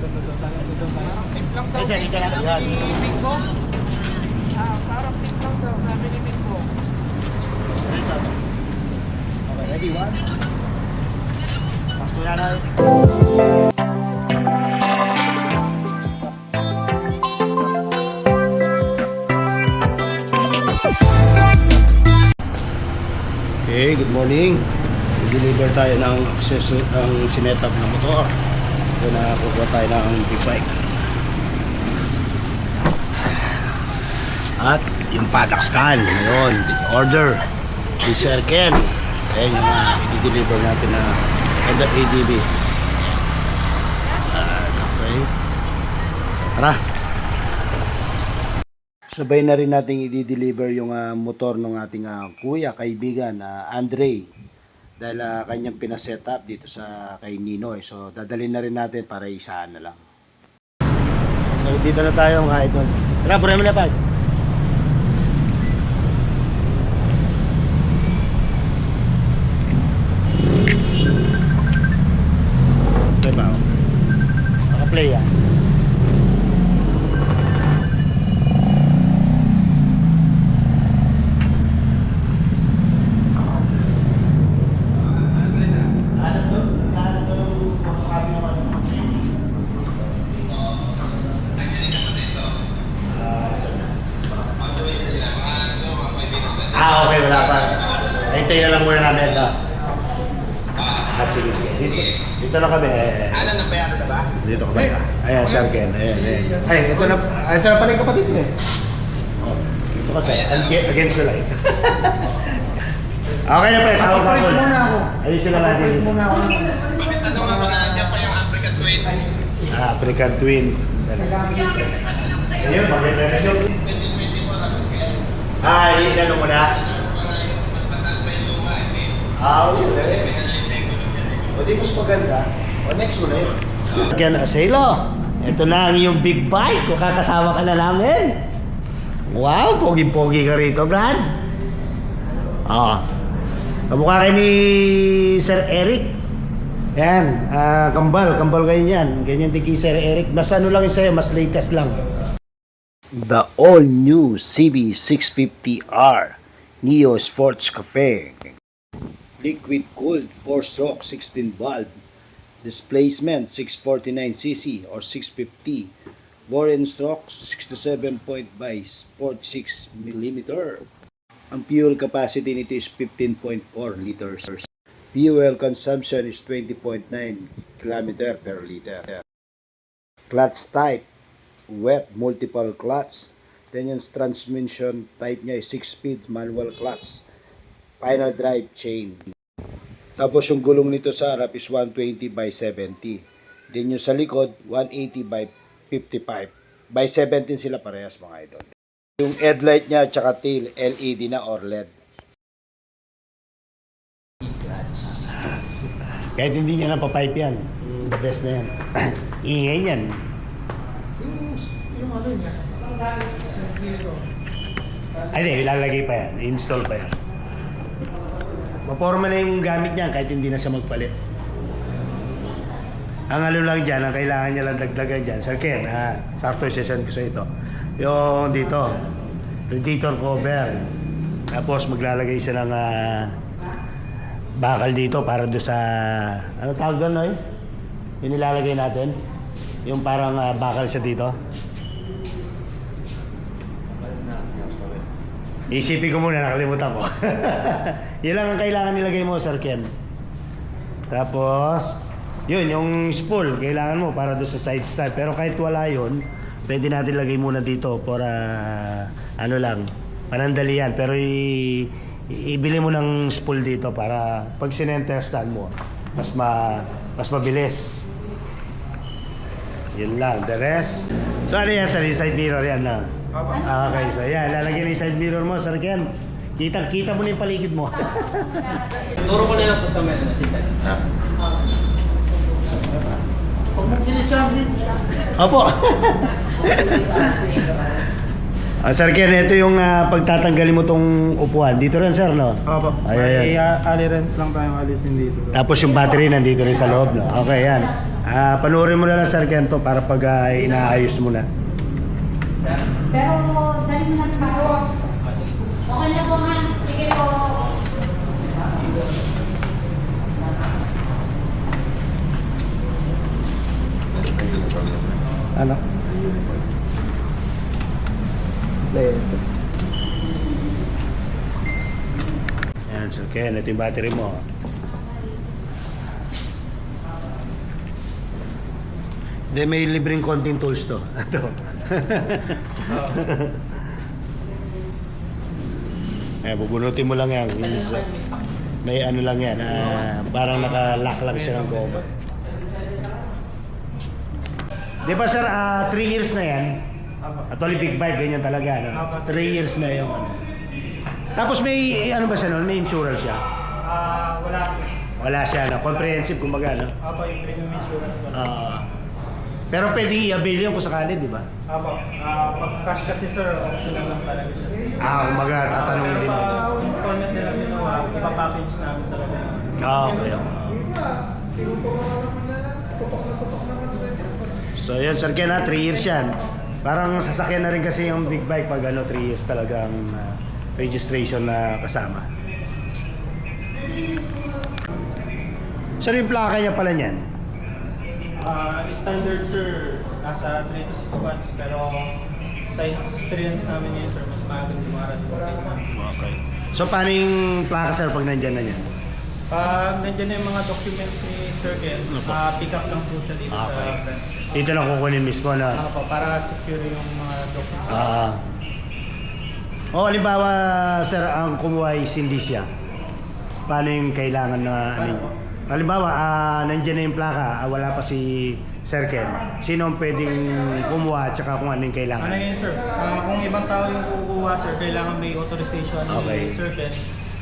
Lang daw Kasi hindi ka lang yan. parang tip lang daw, sabi ni Mingo. Okay, ready? One. Na. Okay, good morning. Deliver tayo ng access ng sinetap na motor. Ito na kukuha tayo ng big bike. At yung paddock stand ngayon, big order. Sir Ken. Ayan yung uh, i-deliver natin na Honda ADB. At okay. Tara. Sabay na rin natin i-deliver yung ah, motor ng ating ah, kuya, kaibigan, na Andre. Dahil ah, kanyang pinaset up dito sa kay Ninoy. So dadalhin na rin natin para isahan na lang. So dito na tayo mga idol. Tara, mo na pag. Play ba? Naka-play ah. Ah, okay, wala pa. Hintayin na lang muna namin. No? Ah, sige, sige. Dito, dito na kami. Eh, Ano na na ba? dito kami. Ah. Ayan, Sir Ken. Ayan, ayan. Ay, ito na, ito na pala yung kapatid niya. Oh, dito kasi. Ag- Against the light. okay na pre, tawag ka muna ako. Ayusin na natin. Papalit muna ako. Ano nga ba nandiyan pa yung African Twin? Ah, African Twin. Ayun, maganda na siya. Ah, inano mo na? Ah, yun. O di mas maganda. O next mo na yun. Again, Aselo. Ito na ang iyong big bike. Kung kakasama ka na namin. Wow, pogi-pogi ka rito, Brad. Ah. Kamukha kayo ni Sir Eric. Yan, ah, kambal, kambal kayo niyan. Ganyan din kay Sir Eric. Mas ano lang sa'yo, mas latest lang. The all-new CB650R Neo Sports Cafe. Liquid cooled 4-stroke 16 valve. Displacement 649cc or 650. Bore and stroke 67 point by 46 mm. Ang fuel capacity nito is 15.4 liters. Fuel consumption is 20.9 km per liter. Clutch type, wet multiple clutch. Then yung transmission type niya is 6-speed manual clutch. Final drive chain. Tapos yung gulong nito sa harap is 120 by 70. Then yung sa likod, 180 by 55. By 17 sila parehas mga idol. Yung headlight niya at saka tail, LED na or LED. Kahit hindi niya napapipe yan. The best na yan. Ingay niyan. Yung, yung ano niya. Ay, di, ilalagay pa yan. Install pa yan. Maporma na yung gamit niya kahit hindi na siya magpalit. Ang ano lang dyan, ang kailangan niya lang dagdagan dyan. Sir Ken, ha, sakto session ko sa ito. Yung dito, radiator cover. Tapos maglalagay siya ng ah, bakal dito para do sa... Ano tawag doon, Noy? Yung nilalagay natin? Yung parang ah, bakal siya dito? Isipin ko muna, nakalimutan ko. Yan lang ang kailangan nilagay mo, Sir Ken. Tapos, yun, yung spool, kailangan mo para doon sa side stand. Pero kahit wala yun, pwede natin lagay muna dito para, ano lang, panandalian. Pero i- ibili mo ng spool dito para pag sinenter stand mo, mas, ma, mas mabilis. Yun lang, the rest. So ano yan, sa side mirror yan na? Ah, okay, so yan, lalagyan yung side mirror mo, Sir Ken. Kita, kita mo na yung paligid mo. Turo ko na lang po sa mga nasitan. Pag mo sinasabi, Opo. ah, Sir Ken, ito yung ah, pagtatanggalin mo tong upuan. Dito rin, sir, no? Opo. Ay, ay, ay. Ay, alirens lang tayong alisin dito. Tapos yung battery nandito rin sa loob, no? Okay, yan. Ah, panoorin mo na lang Sir Ken to para pag ah, inaayos mo na. Pero dali mo na pa. Okay na po ha. Sige po. Ano? Ayan, Sir Ken, ito yung battery mo. Hindi, may libreng konting tools to. Ito. Eh, bubunutin mo lang yan. So, may ano lang yan, ah, parang naka-lock lang siya ng goma. Di ba sir, 3 years na yan? Actually, big bike, ganyan talaga. No? 3 years na yung ano. Tapos may, ano ba siya nun? May insurance siya? Ah, wala po. Wala siya, no? comprehensive kumbaga, no? Apo, yung premium insurance wala. Ah, pero pwedeng i-avail yun kung sakali, di ba? Apo, ah, pag cash kasi sir, optional lang talaga siya. Ah, kumbaga, tatanungin din mo. installment nila ginawa, ipapackage namin talaga. Ah, okay, okay. So yun, Sir Ken ha, 3 years yan. Parang sasakyan na rin kasi yung big bike pag ano, 3 years talagang ah, registration na kasama. Sir, yung plaka niya pala niyan? Ah, standard sir, nasa 3 to 6 months, pero sa experience namin ngayon sir, mas maagang dumarating ng 8 months. Okay. So paano yung plaka sir pag nandyan na yan? Pag nandiyan na yung mga documents ni Sir Ken, Opo. ah, pick up lang po siya dito Okay. sa branch. Dito na kukunin mismo na. Ano po, para secure yung mga documents. Ah. oh, halimbawa, sir, ang kumuha is hindi siya. Paano yung kailangan na ano? Paano? Halimbawa, ah, nandiyan na yung plaka, ah, wala pa si Sir Ken. Sino ang pwedeng kumuha at saka kung ano yung kailangan? Ano yun sir? Ah, kung ibang tao yung kukuha sir, kailangan may authorization Okay. ni Sir Ken.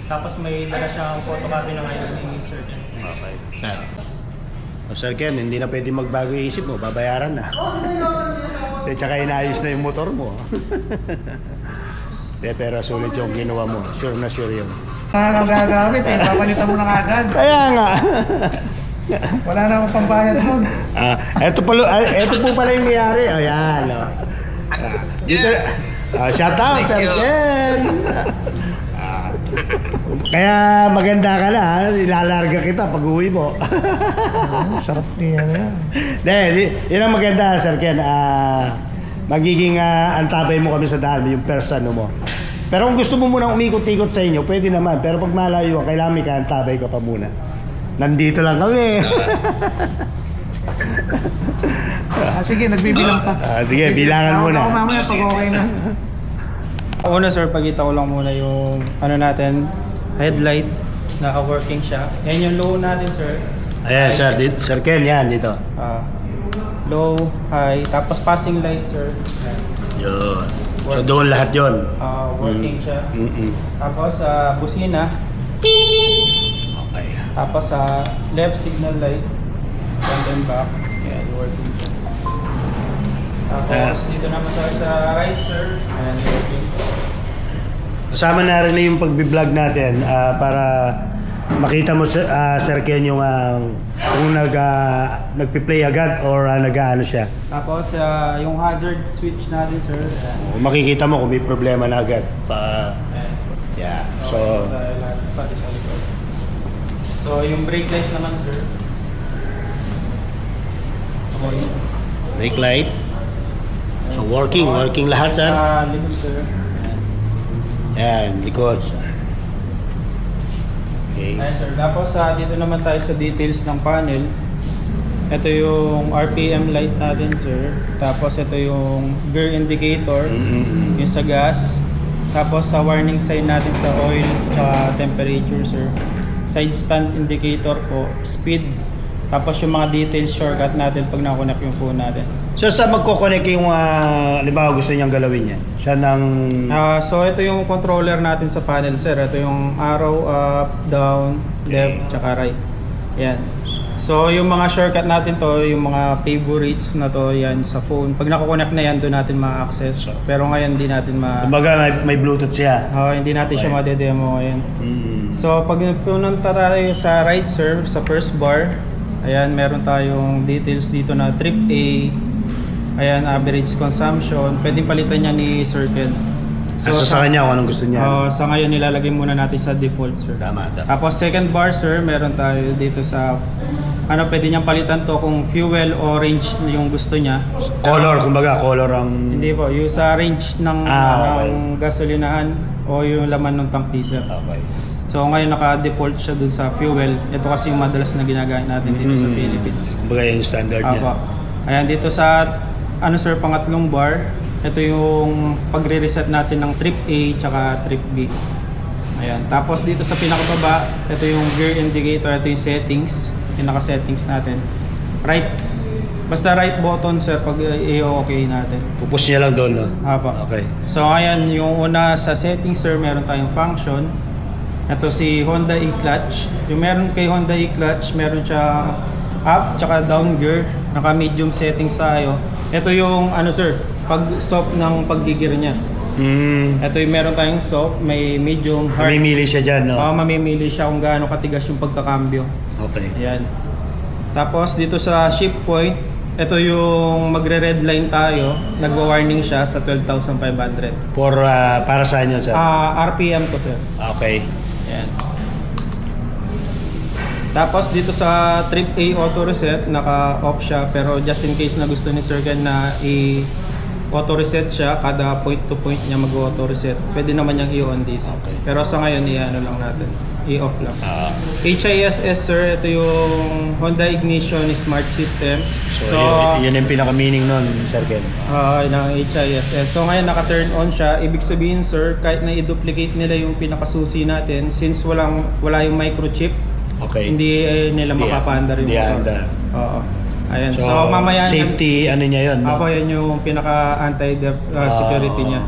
Tapos may dala siyang photocopy ng ID ni Sir Ken. Okay. Sir. O Sir Ken, hindi na pwede magbago yung isip mo, babayaran na. At saka inayos na yung motor mo. De, pero sulit yung ginawa mo. Sure na sure yun. Wala nang gagamit eh, papalitan mo na agad. Kaya nga. Wala na akong pambayad doon. Ah, eto po, ah, eto po pala yung mayari. Ayan, oh. Ah, dito, ah, shout out, Sir Ken. Ah, kaya maganda ka na, ha? ilalarga kita pag uwi mo. Sarap niya na yan. Hindi, di- yun ang maganda, Sir Ken. Ah, magiging ah, antabay mo kami sa daan, yung person mo. Pero kung gusto mo munang umikot-ikot sa inyo, pwede naman. Pero pag malayo ka, kailangan may kaantabay ka pa muna. Nandito lang kami. Ah, sige, nagbibilang pa. Ah, sige, bilangan mo na. Ako mamaya pag okay na. Una sir, pagkita ko lang muna yung ano natin, headlight, naka-working siya. Yan yung low natin sir. Ayan, Sir, dito, Sir Ken, yan, dito. Ah, low, high, tapos passing light sir. Yun. So doon lahat yun. Ah, working siya. Mm-mm. Tapos sa busina, Okay. tapos sa left signal light, front and back. Ayan, working siya. Tapos dito naman tayo sa right sir. Ayan, working. Kasama na rin yung pagbi-vlog natin ah, para makita mo ah, Sir Ken yung ah, kung nag, ah, nagpi-play agad or uh, nag-ano siya. Tapos ah, yung hazard switch natin sir. Ayan. Makikita mo kung may problema na agad. Ayan. yeah. So, So, sa yung brake light naman, sir. Okay. brake light. So working, working lahat sir. Sa likod, sir. Yan, likod. Okay. Ayan, sir. Tapos, ah, dito naman tayo sa details ng panel. Ito yung RPM light natin, sir. Tapos, ito yung gear indicator. Mm-mm. Yung sa gas. Tapos, sa warning sign natin sa oil, tsaka temperature, sir. Side stand indicator po, speed. Tapos, yung mga details shortcut natin pag nakunak yung phone natin. So sa magko-connect yung uh, halimbawa gusto niyang galawin niya. Siya ng Ah, so ito yung controller natin sa panel sir. Ito yung arrow up, down, left, tsaka right. Yan. So yung mga shortcut natin to, yung mga favorites na to, yan sa phone. Pag nako-connect na yan, doon natin ma-access. Pero ngayon hindi natin ma kumbaga may, may Bluetooth siya. Ah, hindi natin siya Okay. madedemo ngayon. Mm. So pag punanta tayo sa right sir, sa first bar, Ayan, meron tayong details dito na trip A. Ayan, average consumption. Pwede palitan niya ni Sir Ken. So, sa kanya kung anong gusto niya. Oh, sa ngayon nilalagay muna natin sa default, sir. Tama, tama. Tapos second bar, sir, meron tayo dito sa ano pwede niyang palitan to kung fuel o range yung gusto niya. Color, kumbaga, color ang... Hindi po, yung sa range ng, Ah, okay. ng gasolinahan o yung laman ng tank diesel. Okay. So ngayon naka-default siya dun sa fuel. Ito kasi yung madalas na ginagamit natin dito sa Mm. Philippines. Kumbaga yung standard niya. Apo. Ayan, dito sa ano sir, pangatlong bar, ito yung pagre-reset natin ng trip A tsaka trip B. Ayan. Tapos dito sa pinakababa, ito yung gear indicator, ito yung settings, pinaka-settings natin. Right. Basta right button sir pag i-okay natin. Pupus niya lang doon, no? Apo. Okay. So ayan, yung una sa settings sir, meron tayong function. Ito si Honda e-clutch. Yung meron kay Honda e-clutch, meron siya up tsaka down gear. Naka medium settings tayo. Ito yung ano sir, pag soft ng paggigir niya. Hmm. Ito yung meron tayong soft, may medium, hard. Mamimili siya dyan, no? Oo, mamimili siya kung gaano katigas yung pagkakambyo. Okay. Ayan. Tapos dito sa ship point, ito yung magre-red line tayo. Nagwa-warning siya sa 12,500. For, ah, para saan yun, sir? Ah, RPM to sir. Okay. Ayan. Tapos dito sa Trip A Auto Reset, naka-off siya pero just in case na gusto ni Sir Ken na i auto reset siya, kada point to point niya mag-auto reset. Pwede naman niyang i-on dito. Okay. Pero sa ngayon, i-ano lang natin. I-off lang. Ah, HISS sir, ito yung Honda Ignition Smart System. so, yun, yun yung pinaka-meaning nun, Sir Ken. Ah, ng HISS. So ngayon naka-turn on siya. Ibig sabihin sir, kahit na i-duplicate nila yung pinakasusi natin, since walang wala yung microchip, Okay. hindi eh, nila Hindi, makapaandar yung motor. Oo. Ayan. So, So, mamaya safety, ano niya no? Ako yan yung pinaka anti Ah. security niya.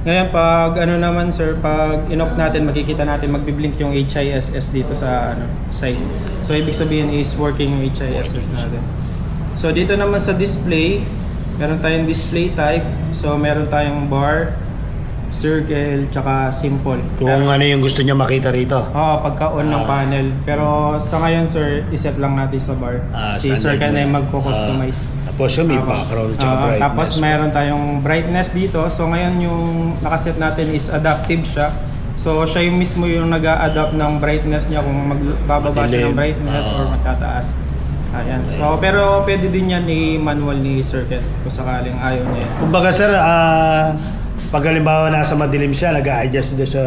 Ngayon pag ano naman sir, pag in-off natin makikita natin magbi-blink yung HISS dito sa ano side. So ibig sabihin is working yung HISS natin. So dito naman sa display, meron tayong display type. So meron tayong bar, circle, tsaka simple. Kung ano yung gusto niya makita rito. Oo, pagka-on ng Ah. panel. Pero sa ngayon sir, iset lang natin sa bar. Ah, si sir ka na muna. yung magko-customize. Ah, tapos yun, may Apo. background tsaka Oo, brightness. Tapos meron tayong brightness dito. So ngayon yung nakaset natin is adaptive siya. So siya yung mismo yung nag adapt ng brightness niya kung magbababa siya Madilim. ng brightness Ah. or magtataas. Ayan. So pero pwede din yan ni manual ni Sir Ken kung sakaling ayaw niya. Kumbaga, sir, ah, pag halimbawa nasa madilim siya, nag-a-adjust doon sa...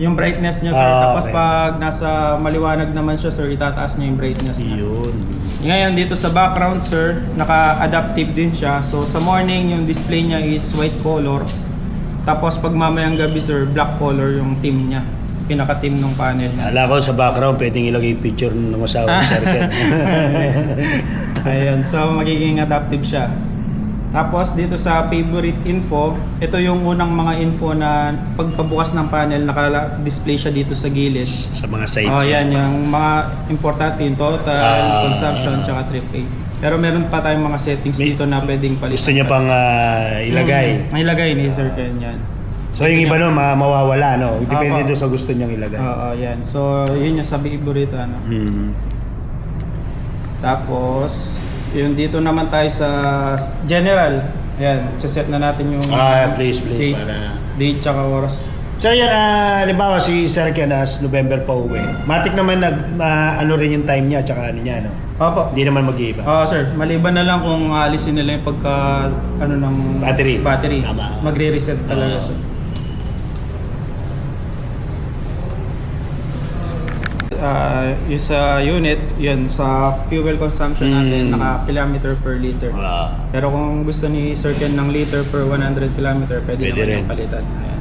Yung brightness niya sir. Ah, Tapos okay. pag nasa maliwanag naman siya sir, itataas niya yung brightness niya. Yun. Ngayon dito sa background sir, naka-adaptive din siya. So sa morning yung display niya is white color. Tapos pag mamayang gabi sir, black color yung team niya. Pinaka-team ng panel niya. Ala ko sa background, pwedeng ilagay picture ng asawa ni Sir Ken. Ayun, so magiging adaptive siya. Tapos dito sa favorite info, ito yung unang mga info na pagkabukas ng panel, naka-display siya dito sa gilid. sa mga sites. Oh, yan yung mga importante yung total, Ah. consumption, tsaka trip A. Pero meron pa tayong mga settings May- dito na pwedeng palitan. Gusto niya pang ah, ilagay. Mm, ilagay ni Sir Ken yan. So yung iba nun, ma- mawawala, no? Depende doon sa gusto niyang ilagay. Oo, yan. So, yun yung sabi favorite ano. Hmm. Tapos, yun dito naman tayo sa general. Ayan, set na natin yung Ah, please, please, date, para- date tsaka oras. So yan, ah, halimbawa si Sir Ken as November pa uwi. Matik naman nag, ma- ano rin yung time niya, tsaka ano niya, no? Opo. Hindi naman mag-iiba. Oo, sir. Maliban na lang kung alisin nila yung pagka, ano ng Battery. battery. Tama. Magre-reset talaga siya. Ah, yung sa unit, yun, sa fuel consumption natin, Mm. naka kilometer per liter. Ah. Pero kung gusto ni Sir Ken ng liter per 100 kilometer, pwede, Pwede naman rin. yung palitan. Ayan.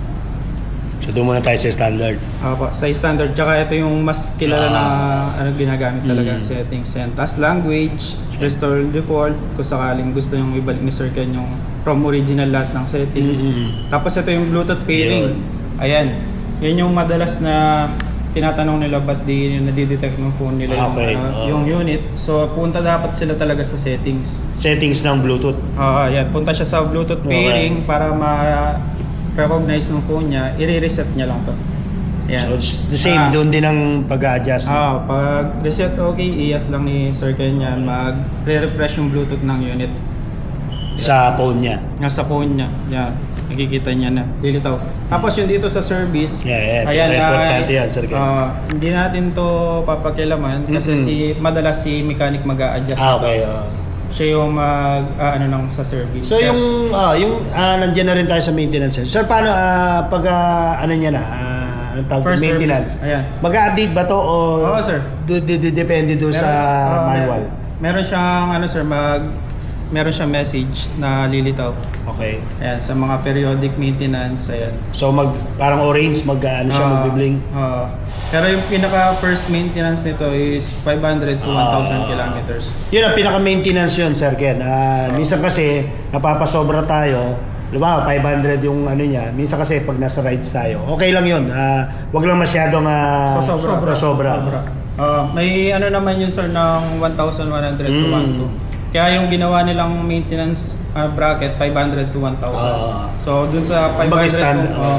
So doon muna tayo sa standard. Opo, sa standard. Tsaka ito yung mas kilala na Ah. ano ginamit talaga Mm. settings. Yan. Tapos language, restore default, kung sakaling gusto yung ibalik ni Sir Ken yung from original lahat ng settings. Mm. Tapos ito yung Bluetooth pairing. Ayan. Yan yung madalas na tinatanong nila ba't di nadidetect ng phone nila Okay, yung, ano, oo. yung unit. So punta dapat sila talaga sa settings. Settings ng Bluetooth. Ah, yan. Punta siya sa Bluetooth Okay. pairing para ma-recognize ng phone niya. I-reset niya lang to. Yan. So it's the same, Ah. doon din ang pag-a-adjust. Ah, pag reset okay, iyas lang ni Sir Ken yan, mag-refresh yung Bluetooth ng unit. sa phone niya. Nasa phone niya. Yan. Nakikita niya na. Dilitaw. Tapos yung dito sa service. Yeah, yeah. ayan, Importante ay, yan, Sir ah, hindi natin to papakilaman kasi Mm-mm. si madalas si mechanic mag-a-adjust. Ah, nito. okay. ah. Siya yung mag ah, ano nang sa service. So yung ah, yung ah, nandiyan na rin tayo sa maintenance. Sir, paano ah, pag ah, ano niya na? ah, anong tawag? First maintenance. service. Ayan. Mag-update ba to o Oo, sir. do- depende doon sa Meron- ah, manual? Meron siyang ano sir, mag meron siyang message na lilitaw. Okay. Ayan, sa mga periodic maintenance, ayan. So mag parang orange mag ano siya magbibling. ah. pero yung pinaka first maintenance nito is 500 to 1,000 Ah. kilometers. Yun ang pinaka-maintenance yun, Sir Ken. Ah, minsan kasi napapasobra tayo. Di ba, 500 yung ano niya. Minsan kasi pag nasa rides tayo, okay lang yun. Ah, wag lang masyadong ah, So, sobra. sobra. Sobra. Ah, may ano naman yun sir ng 1,100 to Mm. 1,200. Kaya yung ginawa nilang maintenance ah, bracket 500 to 1,000. Ah. so dun sa 500 Kumbaga kung, oh,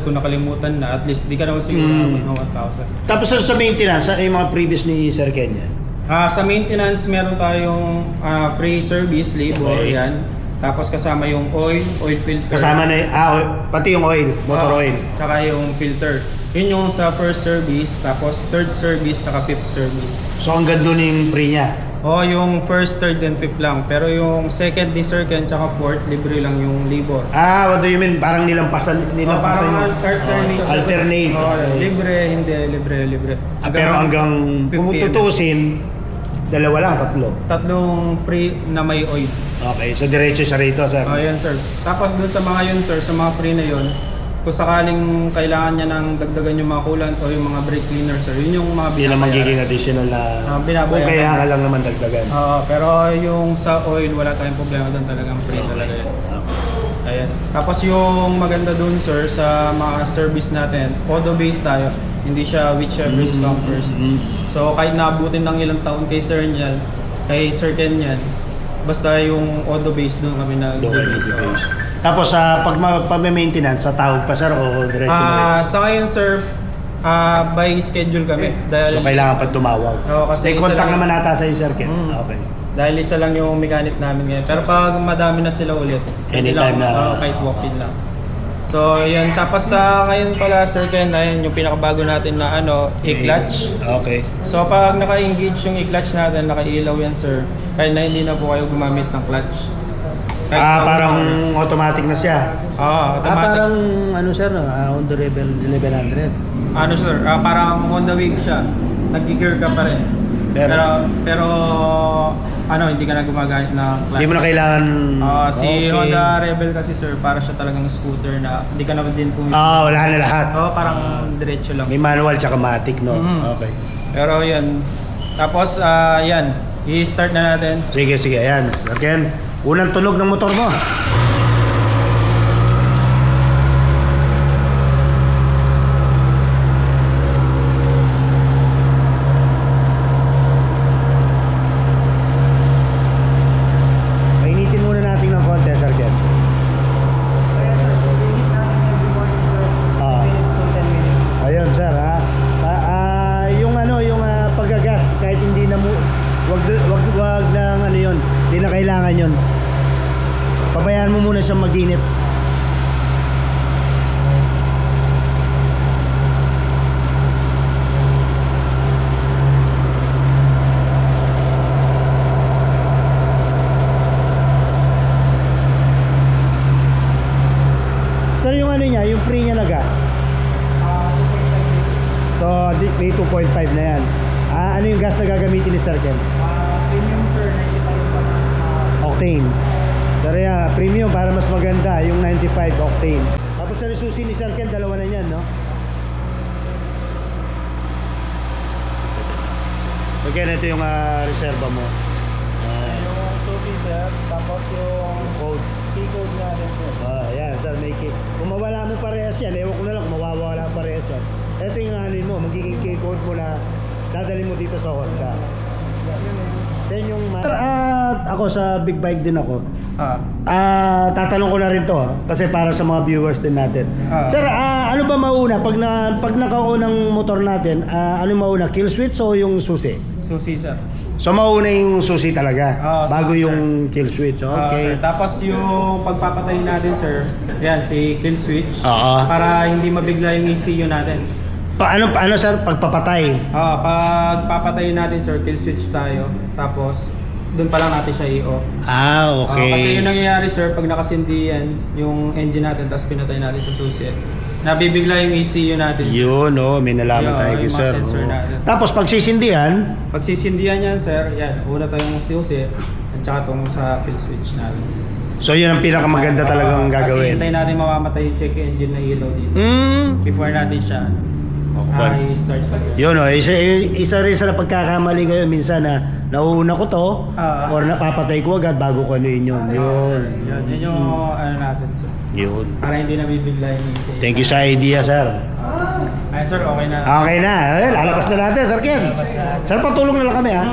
500 kung nakalimutan na at least di ka naman siguro Mm. ng 1,000. Tapos sa, sa maintenance, ano yung mga previous ni Sir Ken yan? Ah, sa maintenance meron tayong ah, free service labor Okay. yan. Tapos kasama yung oil, oil filter. Kasama na, ah, oil- pati yung oil, motor Ah, oil. Tsaka yung filter. Yun yung sa first service, tapos third service, tsaka fifth service. So hanggang doon yung free niya. O yung first, third, and fifth lang. Pero yung second, ni second, tsaka fourth, libre lang yung labor. Ah, what do you mean? Parang nilampasan, nilampasan parang yung... alternate. Oh, alternate. Oh, Okay. libre, hindi, libre, libre. Ah, pero hanggang kung 50 tutusin, dalawa lang, tatlo. Tatlong free na may oil. Okay, so diretso siya rito, sir. Oh, yan sir. Tapos dun sa mga yun sir, sa mga free na yun, kung sakaling kailangan niya ng dagdagan yung mga coolant o yung mga brake cleaner sir, yun yung mga Yun ang binabayaran. magiging additional na... Ah, binabayaran. Kung kaya ka lang naman dagdagan. Oo, pero yung sa oil, wala tayong problema doon talagang free talaga yun. Ayan. Tapos yung maganda dun sir sa mga service natin, auto-based tayo. Hindi siya whichever Mm-hmm. come first. So kahit naabutin ng ilang taon kay sir niyan, kay Sir Ken yan, basta yung auto-based doon kami Doon kayo nag-base. nag-base. Tapos sa pag pag-maintenance, sa tawag pa sir o diretso Ah, na sa ngayon sir, ah by schedule kami. rin? Dahil So kailangan pa tumawag. Oo, kasi May isa contact lang- naman ata sa Sir Ken. Mm. Okay. Dahil isa lang yung mechanic namin ngayon. Pero pag madami na sila ulit, pwede Anytime lang, na- oo, kahit walk-in lang. So, yun. Tapos sa ngayon pala, Sir Ken, ayun yung pinakabago natin na ano, e-clutch. Okay. So, pag naka-engage yung e-clutch natin, naka-ilaw yan, sir. Kaya na hindi na po kayo gumamit ng clutch. Ah, parang automatic na siya. Ah, Ah, automatic. parang ano sir, no? Ah, Honda Rebel 1100. Ano, sir? Ah, parang Honda Wave siya. Nag-gear ka pa rin. Pero- Pero, pero, ano, hindi ka na gumagamit ng clutch. Hindi mo na kailangan... Ah, si Okay. Honda Rebel kasi sir, para siya talagang scooter na hindi ka naman din pumipili. Ah, wala na lahat. Oo, parang diretso lang. May manual tsaka matic, no? Mhm. Okay. Pero yan. Tapos, ah, yan. I-start na natin. Sige, sige. Ayan. Ken, unang tunog ng motor mo. Painitin muna natin ng konti, Sir Ken. Ah. Ayun, sir, ha. Ah, ah, yung ano, yung ah, paggagas kahit hindi na mo wag wag wag nang ano 'yon. Hindi na kailangan 'yon. Pabayaan mo muna siyang maginit. Sir, yung ano niya, yung free niya na gas. So, di- may 2.5 na yan. Ah, ano yung gas na gagamitin ni Sir Ken? premium sir, 95 pa Octane. Pero yan, premium para mas maganda, yung 95 octane. Tapos sa susi ni Sir Ken, dalawa na yan, no? Ken, ito yung ah, reserva mo. Ah, Yung susi sir, tapos yung code. Natin sir. Ah, yan, sir, may key. Kung mawala mo parehas yan, ewan ko na lang kung mawawala parehas yan. Ito yung ano mo, magiging key code mo na dadali mo dito sa Honda. Then yung... Sir, ah, ako sa big bike din ako. Ah, Ah, tatanong ko na rin to ha, kasi para sa mga viewers din natin. Ah. Sir, ah, ano ba mauna pag na pag nakaunang motor natin, ah, ano mauna, kill switch o yung susi? susi sir. So mauna yung susi talaga Ah, bago susi, yung kill switch. Ah, Okay. tapos yung pagpapatay natin sir, yan si kill switch. Oo. Para hindi mabigla yung ECU natin. Paano paano sir pagpapatay? Ah, pag papatayin natin sir, kill switch tayo. Tapos doon pa lang natin siya i-off. Ah, Ah, kasi okay. yung nangyayari sir, pag nakasindi yan, yung engine natin, tapos pinatay natin sa susi, nabibigla yung ECU natin. Yun, oh, may nalaman Yun, tayo kay yung mga sir. sensor oh. natin. Tapos pag sisindihan, Pag sisindihan yan sir, yan, una tayong susi, at saka itong sa kill switch natin. so yun ang pinakamaganda talagang Ah, Kasi gagawin. hintayin natin mamamatay yung check engine na ilaw dito. Hmm. Before natin siya Okay. i-start. Yun oh, isa, isa rin sa pagkakamali kayo minsan na nauuna ko to Ah. or napapatay ko agad bago ko ano yun yun. Yun. Yun, yun yung ano natin. sir. Yun. Para hindi nabibigla yung. Thank you sa idea, sir. Ay sir, okay na. Okay na. Eh, lalabas na natin, Sir Ken. Sir, patulong na lang kami, ha?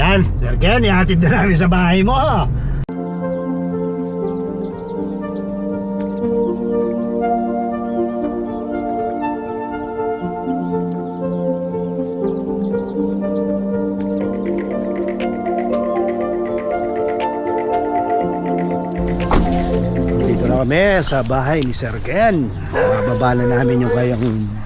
Sige, sir. Ken, ihatid na namin sa bahay mo, na kami sa bahay ni Sir Ken. Mababa na namin yung kayang...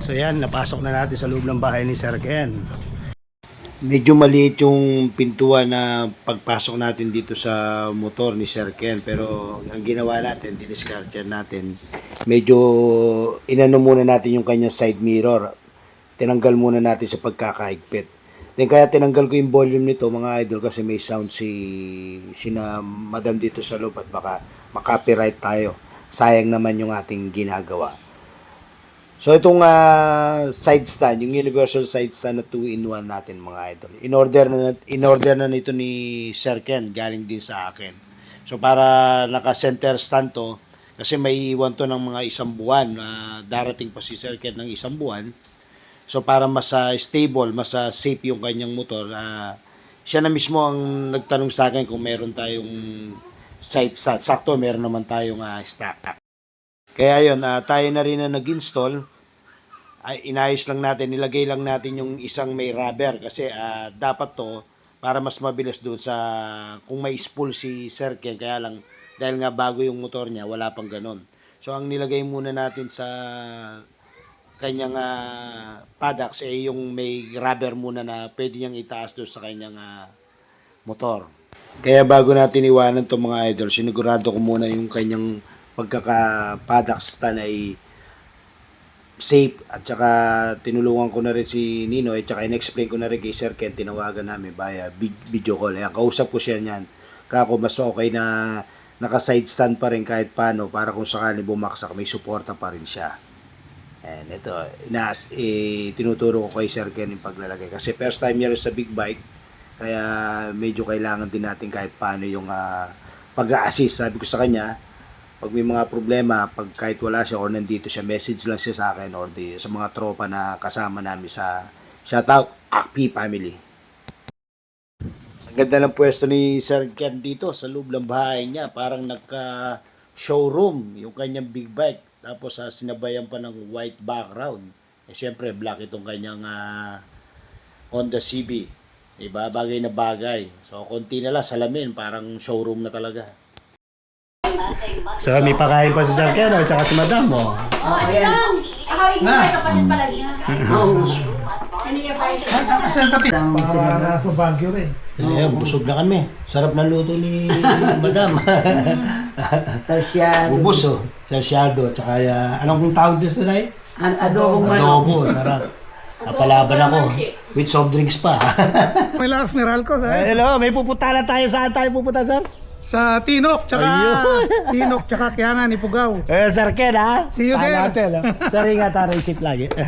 So yan, napasok na natin sa loob ng bahay ni Sir Ken. Medyo maliit yung pintuan na pagpasok natin dito sa motor ni Sir Ken pero ang ginawa natin, diniscard natin, medyo inano muna natin yung kanyang side mirror. Tinanggal muna natin sa pagkakaigpit. Then kaya tinanggal ko yung volume nito mga idol kasi may sound si sina madam dito sa loob at baka makopyright tayo. Sayang naman yung ating ginagawa. So itong ah, side stand, yung universal side stand na 2-in-1 natin mga idol. In order na in order na nito ni Sir Ken, galing din sa akin. So para naka-center stand to, kasi may iwan to ng mga isang buwan, na darating pa si Sir Ken ng isang buwan. So para mas ah, stable, mas ah, safe yung kanyang motor, ah, siya na mismo ang nagtanong sa akin kung meron tayong side stand. Sakto, meron naman tayong ah, stock. Kaya yun, ah, tayo na rin na nag-install. Ay, inayos lang natin, nilagay lang natin yung isang may rubber kasi ah, dapat to para mas mabilis doon sa kung may spool si Sir Ken kaya lang dahil nga bago yung motor niya wala pang ganon. So ang nilagay muna natin sa kanyang ah, paddocks eh yung may rubber muna na pwede niyang itaas doon sa kanyang ah, motor. Kaya bago natin iwanan to mga idol, sinigurado ko muna yung kanyang pagkaka-paddock stand ay safe at saka tinulungan ko na rin si Nino at saka in-explain ko na rin kay Sir Ken tinawagan namin via vid- video call. Ayan, kausap ko siya niyan. Kako mas okay na naka-side stand pa rin kahit paano para kung sakali bumaksak may suporta pa rin siya. And ito, inaas, eh, tinuturo ko kay Sir Ken yung paglalagay. Kasi first time niya rin sa big bike, kaya medyo kailangan din natin kahit paano yung ah, pag-assist. Sabi ko sa kanya, pag may mga problema, pag kahit wala siya or nandito siya, message lang siya sa akin or di, sa mga tropa na kasama namin sa shoutout, Akpi family. Ang ganda ng pwesto ni Sir Ken dito sa loob ng bahay niya. Parang nagka showroom yung kanyang big bike. Tapos sa sinabayan pa ng white background. Eh syempre black itong kanyang ah, Honda CB. Diba? Bagay na bagay. So konti na lang salamin. Parang showroom na talaga. So may pakain pa si Sir Ken at saka si Madam mo. Akawin mo kayo kapatid pala niya. Ano niya ba Kasi pati. Para nasa Baguio rin. Ayan, busog na kami. Sarap ng luto ni Madam. Sarsyado. Ubus oh. Sasyado. Tsaka uh, anong tawag din sa tayo? An adobong manok. Adobo. Sarap. Napalaban ako. With soft drinks pa. May lakas Meralco sa Hello, may pupunta na tayo. Saan tayo pupunta, sir? Sa Tinok tsaka Tinok tsaka Kiangan Ipugaw. Eh, Sir Ken, ha? See you there. natin, ha? Sir, ingat ha. Receipt lagi.